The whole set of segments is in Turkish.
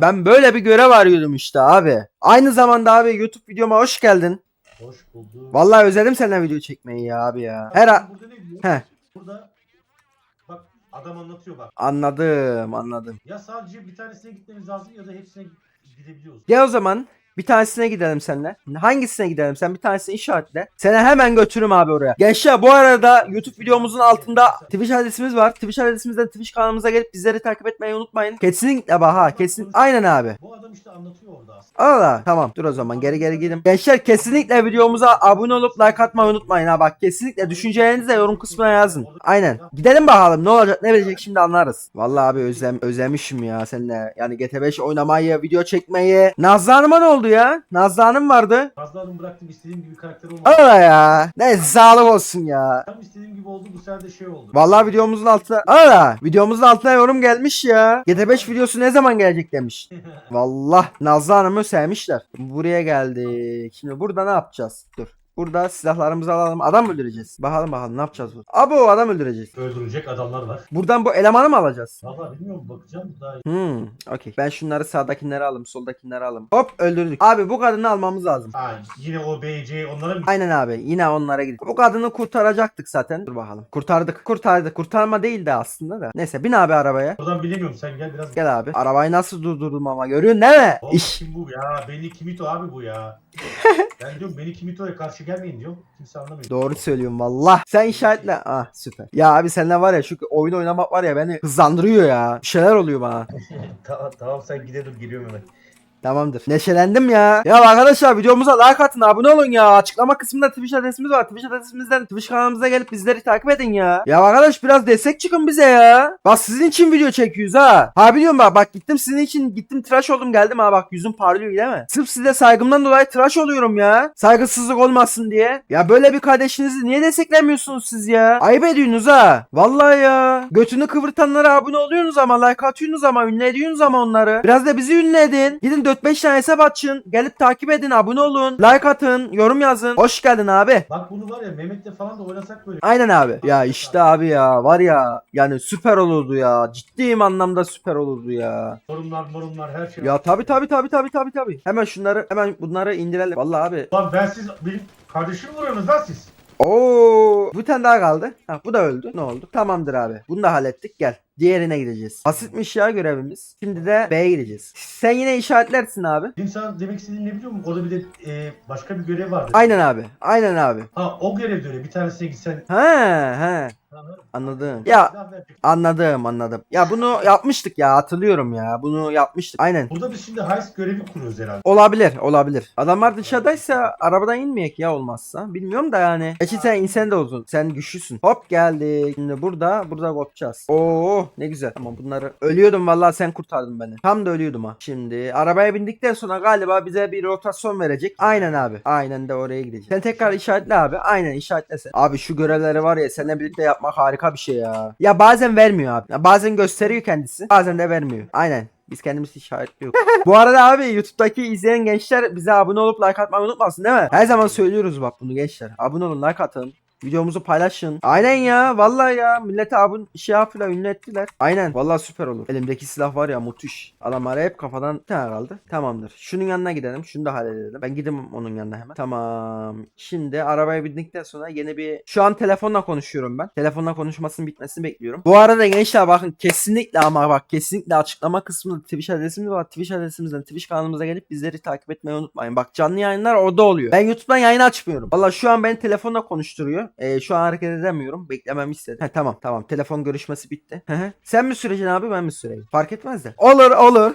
Ben böyle bir görev arıyordum işte abi. Aynı zamanda abi YouTube videoma hoş geldin. Hoş bulduk. Vallahi özledim senden video çekmeyi ya abi ya. Her a- Burada ne diyor? Burada bak adam anlatıyor bak. Anladım anladım. Ya sadece bir tanesine gitmemiz lazım ya da hepsine gidebiliyoruz. Gel o zaman bir tanesine gidelim seninle. Hangisine gidelim? Sen bir tanesini işaretle. Seni hemen götürürüm abi oraya. Gençler bu arada YouTube videomuzun altında Twitch adresimiz var. Twitch adresimizden Twitch kanalımıza gelip bizleri takip etmeyi unutmayın. Kesinlikle bak ha kesin. Aynen abi. Bu adam işte anlatıyor orada. Allah tamam dur o zaman geri geri gidelim. Gençler kesinlikle videomuza abone olup like atmayı unutmayın ha bak kesinlikle düşüncelerinizi de yorum kısmına yazın. Aynen. Gidelim bakalım ne olacak ne verecek şimdi anlarız. Vallahi abi özlem özlemişim ya seninle. Yani GT5 oynamayı, video çekmeyi. Nazlı Hanım'a ne oldu ya? Nazlı Hanım vardı. Fazla adım bıraktım istediğim gibi karakter olmadı. Allah ya. Neyse sağlık olsun ya. Tam istediğim gibi oldu bu sefer de şey oldu. Vallahi videomuzun altına Aa, videomuzun altına yorum gelmiş ya. GT5 videosu ne zaman gelecek demiş. Vallahi Nazlı Hanım'ı sevmişler. Buraya geldik. Şimdi burada ne yapacağız? Dur. Burada silahlarımızı alalım. Adam öldüreceğiz? Bakalım bakalım ne yapacağız bu? Abi o adam öldüreceğiz. Öldürecek adamlar var. Buradan bu elemanı mı alacağız? Valla bilmiyorum bakacağım daha iyi. Hmm, okey. Ben şunları sağdakileri alayım, soldakileri alayım. Hop öldürdük. Abi bu kadını almamız lazım. Ha yine o BC onlara mı? Aynen abi. Yine onlara gidelim. Bu kadını kurtaracaktık zaten. Dur bakalım. Kurtardık. Kurtardık. Kurtarma değildi aslında da. Neyse bin abi arabaya. Oradan bilemiyorum sen gel biraz. Gel abi. Arabayı nasıl durdurdum ama görüyorsun değil mi? Oğlum İş. kim bu ya? Beni Kimito abi bu ya. ben diyorum beni Kimito'ya karşı gelmeyin diyorum. Kimse anlamıyor. Doğru söylüyorum valla. Sen işaretle. Ah süper. Ya abi seninle var ya şu oyun oynamak var ya beni hızlandırıyor ya. Bir şeyler oluyor bana. tamam, tamam sen gidelim geliyorum hemen. Tamamdır. Neşelendim ya. Ya arkadaşlar videomuza like atın abone olun ya. Açıklama kısmında Twitch adresimiz var. Twitch adresimizden Twitch kanalımıza gelip bizleri takip edin ya. Ya arkadaş biraz destek çıkın bize ya. Bak sizin için video çekiyoruz ha. Ha biliyorum bak bak gittim sizin için gittim tıraş oldum geldim ha bak yüzüm parlıyor değil mi? Sırf size saygımdan dolayı tıraş oluyorum ya. Saygısızlık olmasın diye. Ya böyle bir kardeşinizi niye desteklemiyorsunuz siz ya? Ayıp ediyorsunuz ha. Vallahi ya. Götünü kıvırtanlara abone oluyorsunuz ama like atıyorsunuz ama ünlü ediyorsunuz ama onları. Biraz da bizi ünlü edin. Gidin 4-5 tane hesap açın. Gelip takip edin, abone olun. Like atın, yorum yazın. Hoş geldin abi. Bak bunu var ya Mehmet'le falan da oynasak böyle. Aynen abi. Ya işte abi ya var ya yani süper olurdu ya. Ciddiyim anlamda süper olurdu ya. Sorunlar morunlar her şey. Ya tabi tabi tabi tabi tabi tabi. Hemen şunları hemen bunları indirelim. Vallahi abi. Lan ben siz benim kardeşim vuruyorsunuz lan siz. Oo, bir tane daha kaldı. Ha, bu da öldü. Ne oldu? Tamamdır abi. Bunu da hallettik. Gel. Diğerine gideceğiz. Basitmiş ya görevimiz. Şimdi de B'ye gideceğiz. Sen yine işaretlersin abi. Benim sana demek istediğim ne biliyor musun? Orada bir de e, başka bir görev vardı. Aynen abi. Aynen abi. Ha o görev de öyle. Bir tanesine gitsen. He he. Anladım. Ya anladım anladım. Ya bunu yapmıştık ya hatırlıyorum ya. Bunu yapmıştık. Aynen. Burada biz şimdi heist görevi kuruyoruz herhalde. Olabilir olabilir. Adamlar dışarıdaysa arabadan inmeyek ya olmazsa. Bilmiyorum da yani. Eşi sen insen de olsun. Sen güçlüsün. Hop geldik. Şimdi burada burada kopacağız. Oo ne güzel. Tamam bunları ölüyordum vallahi sen kurtardın beni. Tam da ölüyordum ha. Şimdi arabaya bindikten sonra galiba bize bir rotasyon verecek. Aynen abi. Aynen de oraya gideceğiz. Sen tekrar işaretle abi. Aynen işaretle sen. Abi şu görevleri var ya seninle birlikte yapmak harika bir şey ya. Ya bazen vermiyor abi. Ya bazen gösteriyor kendisi. Bazen de vermiyor. Aynen. Biz kendimiz işaretliyoruz. Bu arada abi YouTube'daki izleyen gençler bize abone olup like atmayı unutmasın değil mi? Her zaman söylüyoruz bak bunu gençler. Abone olun like atın. Videomuzu paylaşın. Aynen ya. Vallahi ya. Millete abone şey yaptılar. Ünlü ettiler. Aynen. Vallahi süper olur. Elimdeki silah var ya müthiş. Adamlara hep kafadan bir tane kaldı. Tamamdır. Şunun yanına gidelim. Şunu da halledelim. Ben gideyim onun yanına hemen. Tamam. Şimdi arabaya bindikten sonra yeni bir... Şu an telefonla konuşuyorum ben. Telefonla konuşmasının bitmesini bekliyorum. Bu arada gençler bakın kesinlikle ama bak kesinlikle açıklama kısmında Twitch adresimiz var. Twitch adresimizden Twitch kanalımıza gelip bizleri takip etmeyi unutmayın. Bak canlı yayınlar orada oluyor. Ben YouTube'dan yayın açmıyorum. Valla şu an beni telefonla konuşturuyor. Ee, şu an hareket edemiyorum. Beklememi istedi. He, tamam tamam. Telefon görüşmesi bitti. Sen mi süreceksin abi ben mi süreyim? Fark etmez de. Olur olur.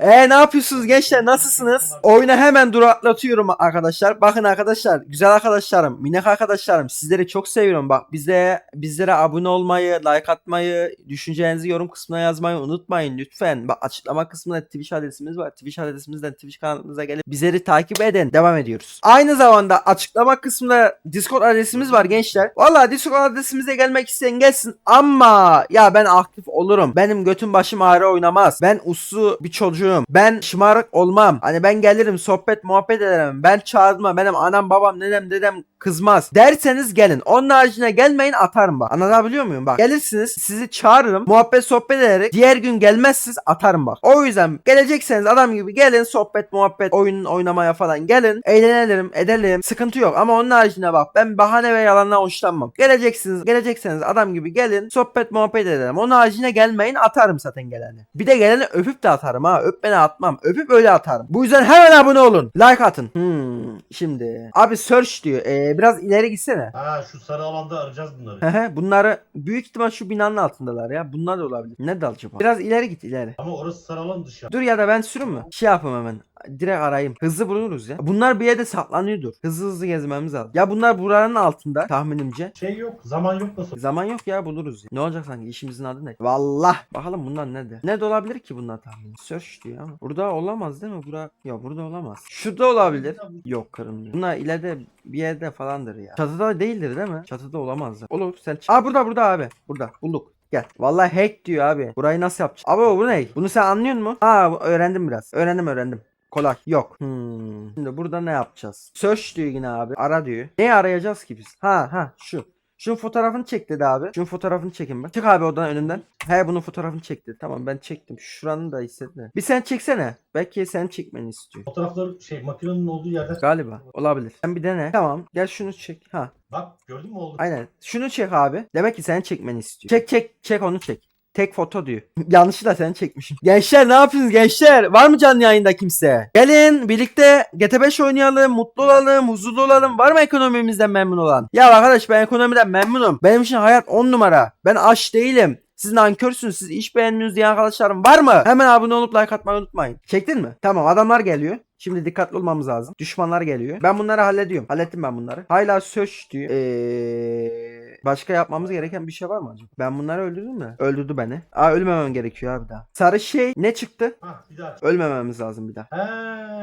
Eee ne yapıyorsunuz gençler nasılsınız? Oyunu hemen duraklatıyorum arkadaşlar. Bakın arkadaşlar güzel arkadaşlarım, minik arkadaşlarım sizleri çok seviyorum. Bak bize bizlere abone olmayı, like atmayı, düşüncelerinizi yorum kısmına yazmayı unutmayın lütfen. Bak açıklama kısmında Twitch adresimiz var. Twitch adresimizden Twitch kanalımıza gelip bizleri takip edin. Devam ediyoruz. Aynı zamanda açıklama kısmında Discord adresimiz var. Gençler. Valla Discord adresimize gelmek isteyen gelsin ama ya ben aktif olurum. Benim götüm başım ağrı oynamaz. Ben uslu bir çocuğum. Ben şımarık olmam. Hani ben gelirim sohbet muhabbet ederim. Ben çağırma. Benim anam babam dedem dedem kızmaz. Derseniz gelin. Onun haricine gelmeyin atarım bak. Anlatabiliyor muyum? Bak gelirsiniz sizi çağırırım. Muhabbet sohbet ederek diğer gün gelmezsiniz atarım bak. O yüzden gelecekseniz adam gibi gelin sohbet muhabbet oyun oynamaya falan gelin. Eğlenelim edelim. Sıkıntı yok ama onun haricinde bak ben bahane ve yalandan hoşlanmam. Geleceksiniz gelecekseniz adam gibi gelin sohbet muhabbet edelim. Onun haricinde gelmeyin atarım zaten geleni. Bir de geleni öpüp de atarım ha. Öpmene atmam. Öpüp öyle atarım. Bu yüzden hemen abone olun. Like atın. Hmm, şimdi. Abi search diyor. Ee, biraz ileri gitsene. Ha şu sarı alanda arayacağız bunları. Hehe, Bunları büyük ihtimal şu binanın altındalar ya. Bunlar da olabilir. Ne de acaba? Biraz ileri git ileri. Ama orası sarı alan dışı. Dur ya da ben sürüm mü? Şey yapayım hemen. Direkt arayayım. Hızlı buluruz ya. Bunlar bir yerde saklanıyordur. Hızlı hızlı gezmemiz lazım. Ya bunlar buranın altında tahminimce. Şey yok zaman yok nasıl? Zaman yok ya buluruz ya. Ne olacak sanki işimizin adı ne? Vallah. Bakalım bunlar nerede? Nerede olabilir ki bunlar tahmin? Search diyor ama. Burada olamaz değil mi? Bura... Yok burada olamaz. Şurada olabilir. Yok kırılmıyor. Bunlar ileride bir yerde falandır ya. Çatıda değildir değil mi? Çatıda olamazlar. Olur sen çık. Aa burada burada abi. Burada bulduk. Gel. Vallahi hack diyor abi. Burayı nasıl yapacağız? Abi bu ne? Bunu sen anlıyor musun? Ha bu- öğrendim biraz. Öğrendim öğrendim. Kolay. Yok. Hmm. Şimdi burada ne yapacağız? Search diyor yine abi. Ara diyor. Neyi arayacağız ki biz? Ha ha şu. Şunun fotoğrafını çek dedi abi. Şunun fotoğrafını çekin ben. Çık abi odadan önümden. He bunun fotoğrafını çek dedi. Tamam ben çektim. Şuranın da istedi. Bir sen çeksene. Belki sen çekmeni istiyor. Fotoğrafları şey makinenin olduğu yerde. Galiba. Olabilir. Sen bir dene. Tamam. Gel şunu çek. Ha. Bak gördün mü oldu? Aynen. Şunu çek abi. Demek ki sen çekmeni istiyor. Çek çek çek onu çek. Tek foto diyor. Yanlışlıkla sen çekmişim. Gençler ne yapıyorsunuz gençler? Var mı canlı yayında kimse? Gelin birlikte GT5 oynayalım, mutlu olalım, huzurlu olalım. Var mı ekonomimizden memnun olan? Ya arkadaş ben ekonomiden memnunum. Benim için hayat 10 numara. Ben aç değilim. Siz nankörsünüz, siz iş beğenmiyorsunuz diyen arkadaşlarım var mı? Hemen abone olup like atmayı unutmayın. Çektin mi? Tamam adamlar geliyor. Şimdi dikkatli olmamız lazım. Düşmanlar geliyor. Ben bunları hallediyorum. Hallettim ben bunları. Hala search diyor. Eee... Başka yapmamız gereken bir şey var mı acaba? Ben bunları öldürdüm mü? Öldürdü beni. Aa ölmemem gerekiyor abi daha. Sarı şey ne çıktı? Ha bir daha. Ölmememiz lazım bir daha. He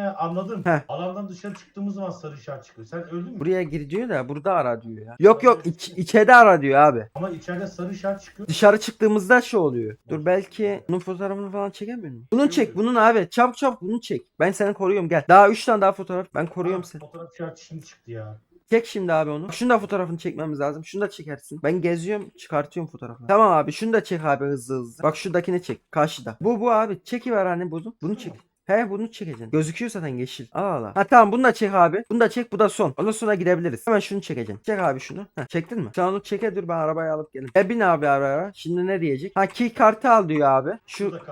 anladım. Heh. Alandan dışarı çıktığımız zaman sarı işaret çıkıyor. Sen öldün mü? Buraya gir diyor da burada ara diyor ya. Yok yok iç, içeride ara diyor abi. Ama içeride sarı işaret çıkıyor. Dışarı çıktığımızda şey oluyor. Dur belki bunun fotoğrafını falan çekemiyor muyum? Bunun çek bunun abi. Çabuk çabuk bunu çek. Ben seni koruyorum gel. Daha 3 tane daha fotoğraf. Ben koruyorum seni. Fotoğraf işareti şimdi çıktı ya. Çek şimdi abi onu. Şunu da fotoğrafını çekmemiz lazım. Şunu da çekersin. Ben geziyorum çıkartıyorum fotoğrafını. Tamam abi şunu da çek abi hızlı hızlı. Bak şuradakini çek. Karşıda. Bu bu abi. Çekiver hani bunu. Bunu çek. He bunu çekeceksin. Gözüküyor zaten yeşil. Al al. Ha tamam bunu da çek abi. Bunu da çek bu da son. Ondan sonra gidebiliriz. Hemen şunu çekeceksin. Çek abi şunu. Ha çektin mi? Sen onu çeke dur ben arabayı alıp gelin. E bin abi araya. Şimdi ne diyecek? Ha key kartı al diyor abi. Şu Gördüm,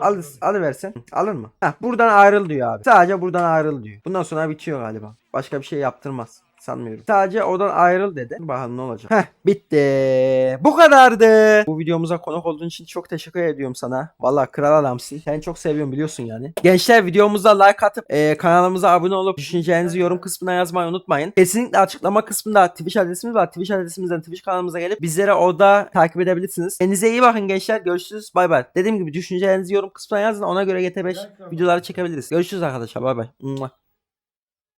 al, alıversen. Alır mı? Ha, buradan ayrıl diyor abi. Sadece buradan ayrıl diyor. Bundan sonra bitiyor galiba. Başka bir şey yaptırmaz. Sanmıyorum. Sadece odan ayrıl dedi. Bakalım ne olacak. Heh bitti. Bu kadardı. Bu videomuza konuk olduğun için çok teşekkür ediyorum sana. Vallahi kral adamsın. Seni çok seviyorum biliyorsun yani. Gençler videomuza like atıp e, kanalımıza abone olup düşüncelerinizi yorum kısmına yazmayı unutmayın. Kesinlikle açıklama kısmında Twitch adresimiz var. Twitch adresimizden Twitch kanalımıza gelip bizlere orada takip edebilirsiniz. Kendinize iyi bakın gençler. Görüşürüz. Bay bay. Dediğim gibi düşüncelerinizi yorum kısmına yazın. Ona göre GT5 videoları çekebiliriz. Görüşürüz arkadaşlar. Bay bay.